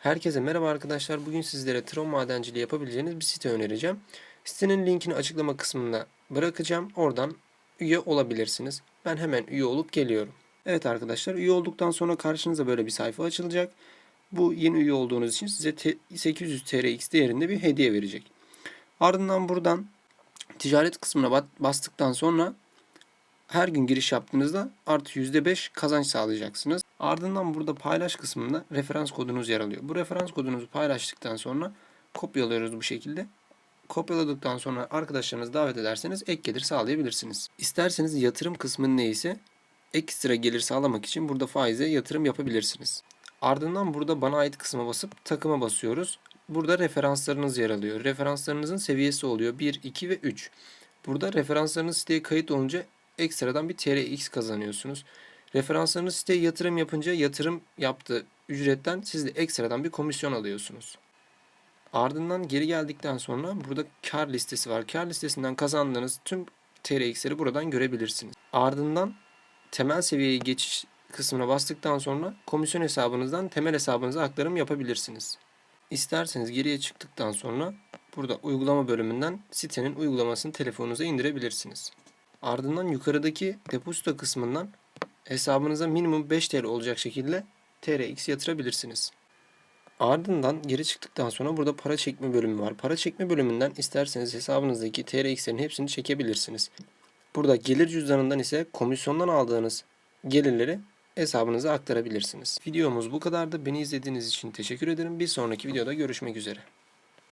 Herkese merhaba arkadaşlar. Bugün sizlere Tron madenciliği yapabileceğiniz bir site önereceğim. Sitenin linkini açıklama kısmına bırakacağım. Oradan üye olabilirsiniz. Ben hemen üye olup geliyorum. Evet arkadaşlar üye olduktan sonra karşınıza böyle bir sayfa açılacak. Bu yeni üye olduğunuz için size te- 800 TRX değerinde bir hediye verecek. Ardından buradan ticaret kısmına bastıktan sonra her gün giriş yaptığınızda artı %5 kazanç sağlayacaksınız. Ardından burada paylaş kısmında referans kodunuz yer alıyor. Bu referans kodunuzu paylaştıktan sonra kopyalıyoruz bu şekilde. Kopyaladıktan sonra arkadaşlarınızı davet ederseniz ek gelir sağlayabilirsiniz. İsterseniz yatırım kısmı neyse ekstra gelir sağlamak için burada faize yatırım yapabilirsiniz. Ardından burada bana ait kısma basıp takıma basıyoruz. Burada referanslarınız yer alıyor. Referanslarınızın seviyesi oluyor 1, 2 ve 3. Burada referanslarınız siteye kayıt olunca ekstradan bir TRX kazanıyorsunuz. Referanslarınız siteye yatırım yapınca yatırım yaptığı ücretten siz de ekstradan bir komisyon alıyorsunuz. Ardından geri geldikten sonra burada kar listesi var. Kar listesinden kazandığınız tüm TRX'leri buradan görebilirsiniz. Ardından temel seviyeye geçiş kısmına bastıktan sonra komisyon hesabınızdan temel hesabınıza aktarım yapabilirsiniz. İsterseniz geriye çıktıktan sonra burada uygulama bölümünden sitenin uygulamasını telefonunuza indirebilirsiniz. Ardından yukarıdaki depozito kısmından hesabınıza minimum 5 TL olacak şekilde TRX yatırabilirsiniz. Ardından geri çıktıktan sonra burada para çekme bölümü var. Para çekme bölümünden isterseniz hesabınızdaki TRX'lerin hepsini çekebilirsiniz. Burada gelir cüzdanından ise komisyondan aldığınız gelirleri hesabınıza aktarabilirsiniz. Videomuz bu kadardı. Beni izlediğiniz için teşekkür ederim. Bir sonraki videoda görüşmek üzere.